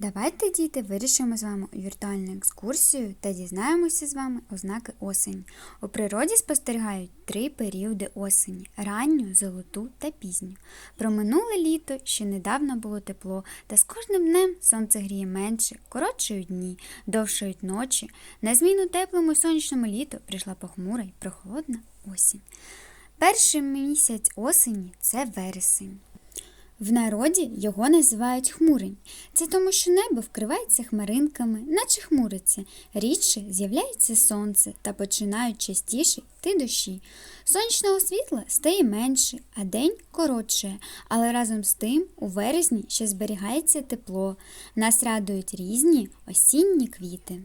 Давайте, діти, вирішимо з вами віртуальну екскурсію та дізнаємося з вами ознаки осені. У природі спостерігають три періоди осені ранню, золоту та пізню. Про минуле літо ще недавно було тепло, та з кожним днем сонце гріє менше, коротшають дні, довшають ночі. На зміну теплому сонячному літу прийшла похмура й прохолодна осінь. Перший місяць осені це вересень. В народі його називають хмурень. Це тому, що небо вкривається хмаринками, наче хмуриться. Рідше з'являється сонце та починають частіше йти дощі. Сонячного світла стає менше, а день коротше, але разом з тим у вересні ще зберігається тепло. Нас радують різні осінні квіти.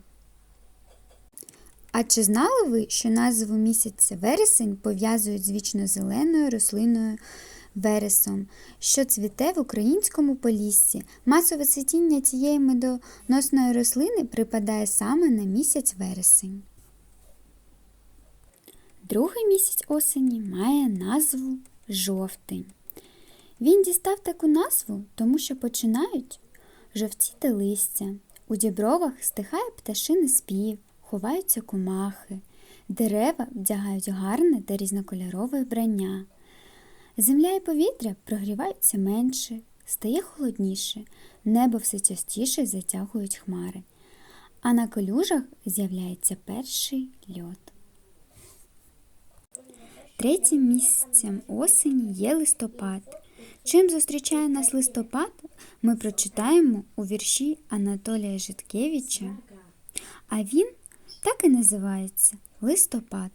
А чи знали ви, що назву місяця вересень пов'язують з вічно-зеленою рослиною вересом, що цвіте в українському поліссі? Масове цвітіння цієї медоносної рослини припадає саме на місяць вересень. Другий місяць осені має назву жовтень. Він дістав таку назву, тому що починають жовтіти листя. У дібровах стихає пташиний спів, ховаються комахи, дерева вдягають гарне та різнокольорове вбрання. Земля і повітря прогріваються менше, стає холодніше, небо все частіше затягують хмари, а на колюжах з'являється перший льод. Третім місяцем осені є листопад. Чим зустрічає нас листопад, ми прочитаємо у вірші Анатолія Житкевича, а він так і називається листопад.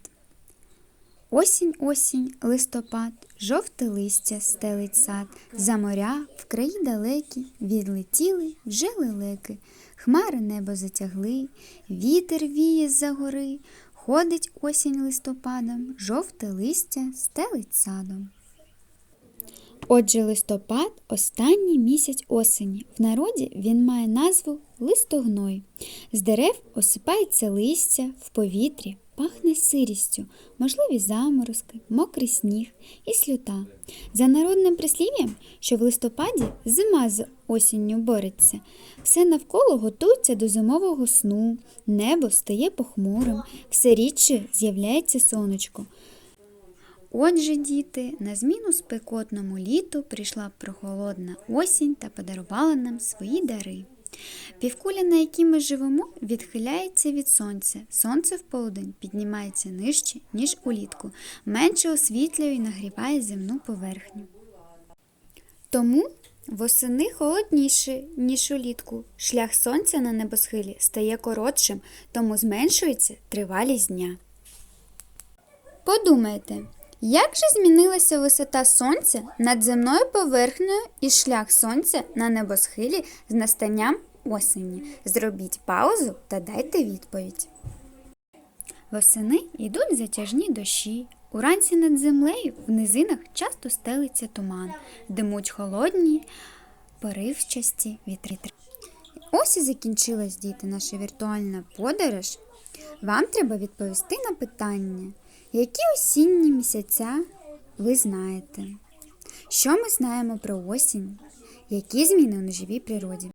Осінь, осінь, листопад, жовте листя стелить сад, за моря в краї далекі відлетіли вже лелеки, хмари небо затягли, вітер віє з-за гори, ходить осінь листопадом, жовте листя стелить садом. Отже, листопад останній місяць осені. В народі він має назву листогной. З дерев осипається листя, в повітрі пахне сирістю, можливі заморозки, мокрий сніг і сльота. За народним прислів'ям, що в листопаді зима з осінню бореться, все навколо готується до зимового сну, небо стає похмурим, все рідше з'являється сонечко. Отже, діти, на зміну спекотному літу прийшла прохолодна осінь та подарувала нам свої дари. Півкуля, на якій ми живемо, відхиляється від сонця. Сонце в полудень піднімається нижче, ніж улітку, менше освітлює і нагріває земну поверхню. Тому восени холодніше, ніж улітку. Шлях сонця на небосхилі стає коротшим, тому зменшується тривалість дня. Подумайте, як же змінилася висота сонця над земною поверхнею і шлях сонця на небосхилі з настанням осені? Зробіть паузу та дайте відповідь. Восени йдуть затяжні дощі. Уранці над землею в низинах часто стелиться туман, димуть холодні, поривчасті вітри. Ось і закінчилась, діти, наша віртуальна подорож. Вам треба відповісти на питання, які осінні місяця ви знаєте? Що ми знаємо про осінь? Які зміни у неживій природі?